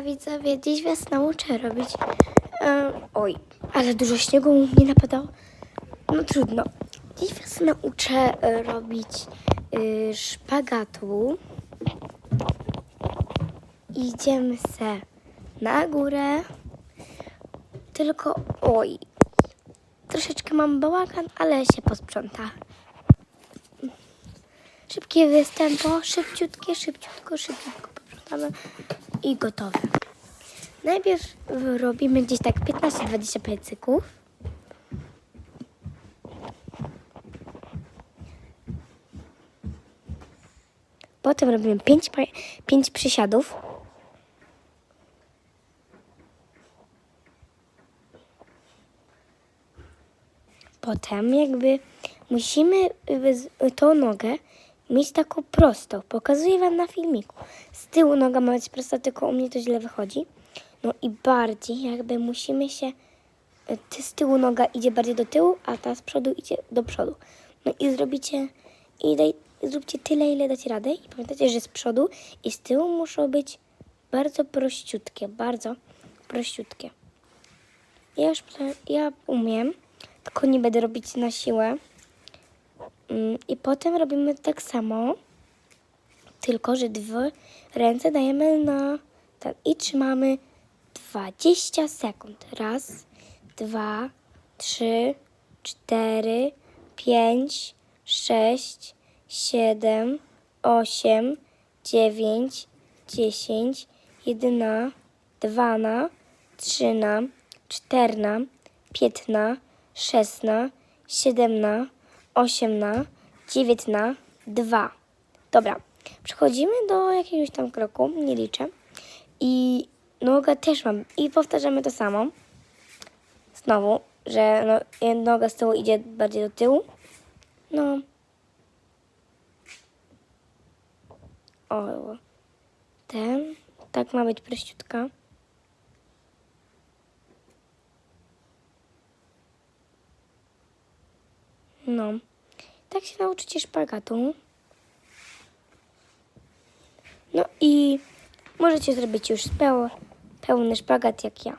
Hejka widzowie, dziś was nauczę robić... Oj, ale dużo śniegu mnie napadało. No trudno. Dziś was nauczę e, robić e, szpagatu. Idziemy se na górę. Tylko, oj, troszeczkę mam bałagan, ale się posprząta. Szybkie występo, szybciutkie, szybciutko, szybciutko posprzątamy i gotowe. Najpierw robimy gdzieś tak 15-20 piecyków. Potem robimy 5, 5 przysiadów. Potem jakby musimy tą nogę mieć taką prostą. Pokazuję Wam na filmiku. Z tyłu noga ma być prosta, tylko u mnie to źle wychodzi. No i bardziej jakby musimy się... y, Ty z tyłu noga idzie bardziej do tyłu, a ta z przodu idzie do przodu. No i zrobicie... I daj, zróbcie tyle, ile dacie radę. I pamiętajcie, że z przodu i z tyłu muszą być bardzo prościutkie. Bardzo prościutkie. Ja już ja umiem, tylko nie będę robić na siłę. Mm, I potem robimy tak samo, tylko że dwie ręce dajemy na ten i trzymamy 20 sekund. Raz, dwa, trzy, cztery, pięć, sześć, siedem, osiem, dziewięć, dziesięć, jedyna, dwana, trzyna, czterna, piętna, szesna, siedemna, osiemna, dziewiętna, dwa. Dobra, przechodzimy do jakiegoś tam kroku, nie liczę. I nogę też mam. I powtarzamy to samo. Znowu, że no, noga z tyłu idzie bardziej do tyłu. No. O, ten. Tak ma być prościutka. No. Tak się nauczycie szpagatu. No i możecie zrobić już peł, pełny szpagat jak ja.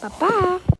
Pa, pa!